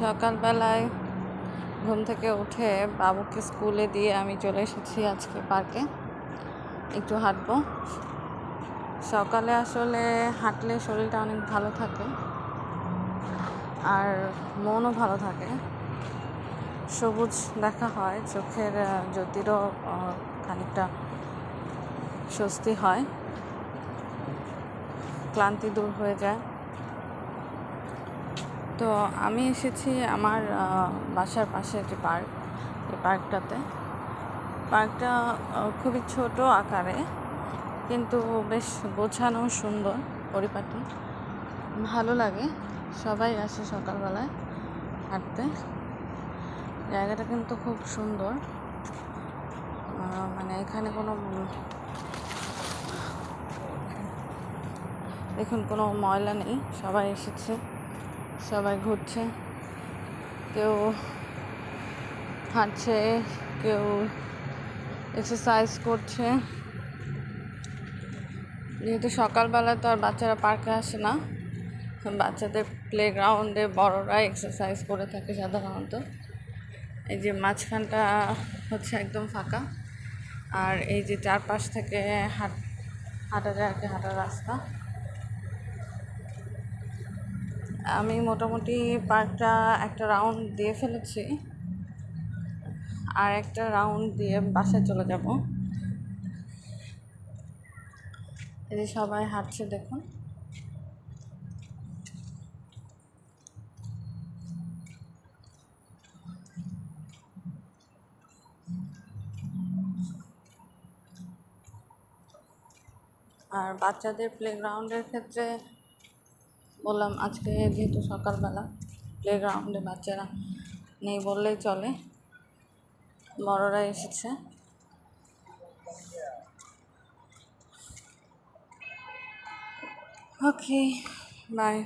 সকালবেলায় ঘুম থেকে উঠে বাবুকে স্কুলে দিয়ে আমি চলে এসেছি আজকে পার্কে। একটু হাঁটবো। সকালে আসলে হাঁটলে শরীরটা অনেক ভালো থাকে আর মনও ভালো থাকে। সবুজ দেখা হয়, চোখের জ্যোতিরও খানিকটা স্বস্তি হয়। ক্লান্তি দূর হয়ে যায়। তো আমি এসেছি আমার বাসার পাশে একটি পার্ক, এই পার্কটাতে। পার্কটা খুবই ছোট আকারে, কিন্তু বেশ গোছানো সুন্দর পরিপাটি। ভালো লাগে, সবাই আসে সকালবেলায় হাঁটতে। জায়গাটা কিন্তু খুব সুন্দর। মানে এখানে কোনো, দেখুন কোনো ময়লা নেই, সবাই এসেছে। সবাই ঘুরছে। কেউ হাঁটছে, কেউ এক্সারসাইজ করছে। যেহেতু সকালবেলা তো আর বাচ্চারা পার্কে আসে না, বাচ্চাদের প্লে গ্রাউন্ডে বড়রা এক্সারসাইজ করে থাকে সাধারণত। এই যে মাঝখানটা হচ্ছে একদম ফাঁকা, আর এই যে চারপাশ থেকে হাঁট হাঁটা যায় আর কি, হাঁটার রাস্তা। আমি মোটামুটি পার্কটা একটা রাউন্ড দিয়ে ফেলেছি। আর একটা রাউন্ড দিয়ে বাসায় চলে যাব। এই সবাই হাঁটছে, দেখুন। আর বাচ্চাদের প্লেগ্রাউন্ডের ক্ষেত্রে বললাম আজকে যেহেতু সকালবেলা প্লেগ্রাউন্ডে বাচ্চারা নেই বললেই চলে। বড়রা এসেছে। Okay bye